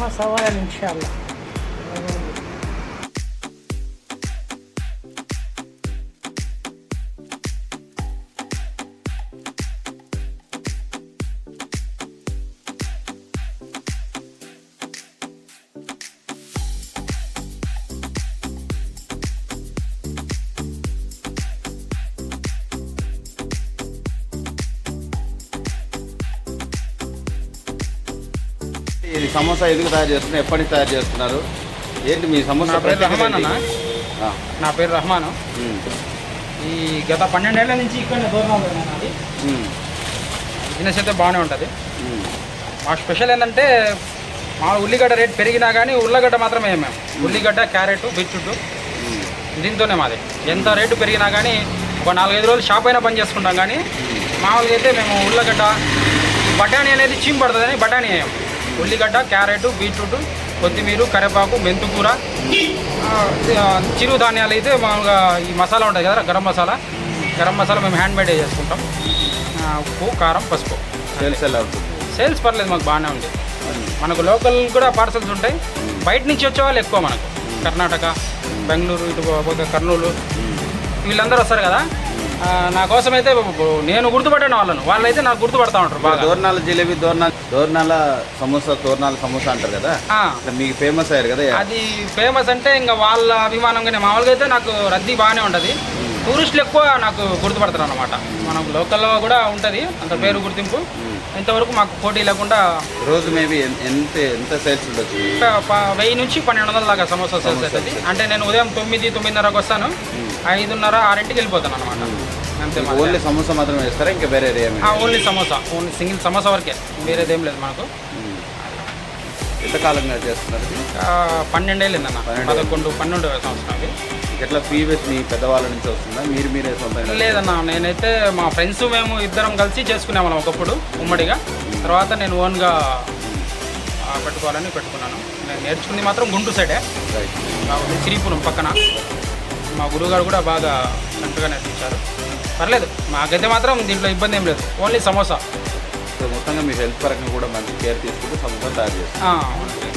Allah'a ısmarladık inşallah. ఇది సమోసా ఎందుకు తయారు చేస్తున్నారు? ఎప్పటి నుంచి తయారు చేస్తున్నారు? ఏంటి మీ సమోసా నా పేరు రహమాన్ అన్న. నా పేరు రహమాను. ఈ గత పన్నెండేళ్ళ నుంచి ఇక్కడ దూరం అది. బిజినెస్ అయితే బాగానే ఉంటుంది. మా స్పెషల్ ఏంటంటే మా ఉల్లిగడ్డ రేట్ పెరిగినా కానీ ఉల్లగడ్డ మాత్రమే మేము ఉల్లిగడ్డ క్యారెట్ ఉమ్, దీంతోనే మాది. ఎంత రేటు పెరిగినా కానీ ఒక నాలుగైదు రోజులు షాప్ అయినా పని చేసుకుంటాం కానీ మామూలుగా అయితే మేము ఉల్లగడ్డ బఠానీ అనేది చీమ్ పడుతుందని బఠానీ వేయం ఉల్లిగడ్డ క్యారెట్ బీట్రూట్ కొత్తిమీర కరివేపాకు మెంతుకూర. ఆ, ఆ, చిరు ధాన్యాలు అయితే మామూలుగా ఈ మసాలా ఉంటుంది కదా గరం మసాలా. గరం మసాలా మేము హ్యాండ్ మేడ్ చేసుకుంటాం. ఉప్పు కారం పసుపు. సేల్స్ ఎలా అవుతుంది సేల్స్ పర్లేదు మాకు బాగానే ఉంది. మనకు లోకల్ కూడా పార్సల్స్ ఉంటాయి. బయట నుంచి వచ్చే వాళ్ళు ఎక్కువ మనకు. కర్ణాటక బెంగళూరు ఇటు పోతే కర్నూలు. వీళ్ళందరూ వస్తారు కదా. నా కోసం అయితే నేను గుర్తుపట్టాను వాళ్ళను. వాళ్ళైతే నాకు గుర్తుపడతా ఉంటారు బాగా. దోర్నాల జిలేబీ దోర్నాల దోర్నాల సమోసా తోర్నాల సమోసా అంటారు కదా? మీకు ఫేమస్ అయ్యారు కదా అది ఫేమస్ అంటే ఇంకా వాళ్ళ అభిమానంగానే మామూలుగా అయితే నాకు రద్దీ బాగానే ఉంటుంది. టూరిస్టులు ఎక్కువ నాకు గుర్తుపడతారు అనమాట మనం లోకల్లో కూడా ఉంటుంది అంత పేరు గుర్తింపు. ఇంతవరకు మాకు పోటీ లేకుండా రోజు మేబీ ఎంత ఎంత సేల్స్ ఉండొచ్చు? వెయ్యి నుంచి పన్నెండు వందల దాకా సమోసా సేల్స్ అవుతుంది. అంటే నేను ఉదయం తొమ్మిది తొమ్మిదిన్నరకు వస్తాను. ఐదున్నర ఆరింటికి వెళ్ళిపోతాను అనమాట అంతే. ఓన్లీ సమోసా మాత్రమే వేస్తారా ఇంకా వేరే only samosa. Only single samosa వరకే. వేరేదేం లేదు మనకు ఎంత కాలంగా చేస్తున్నారు పన్నెండేళ్ళు. అన్న. పదకొండు పన్నెండు సంవత్సరం అది ఎట్లా ఫీ వేసి మీ పెద్దవాళ్ళ నుంచి వస్తుందా? మీరు మీరే సొంతంగా లేదన్న నేనైతే మా ఫ్రెండ్స్ మేము ఇద్దరం కలిసి చేసుకునే వాళ్ళం ఒకప్పుడు ఉమ్మడిగా. తర్వాత నేను ఓన్గా పెట్టుకోవాలని పెట్టుకున్నాను. నేను నేర్చుకుంది మాత్రం గుంటూరు సైడే. శ్రీపురం పక్కన. మా గురువుగారు కూడా బాగా చక్కగా నేర్పించారు. పర్లేదు మాకైతే మాత్రం దీంట్లో ఇబ్బంది ఏం లేదు ఓన్లీ సమోసా సో మొత్తంగా మీ హెల్త్ పరంగా కూడా మంచి కేర్ తీసుకుంటూ సమోసా తయారు అవునండి.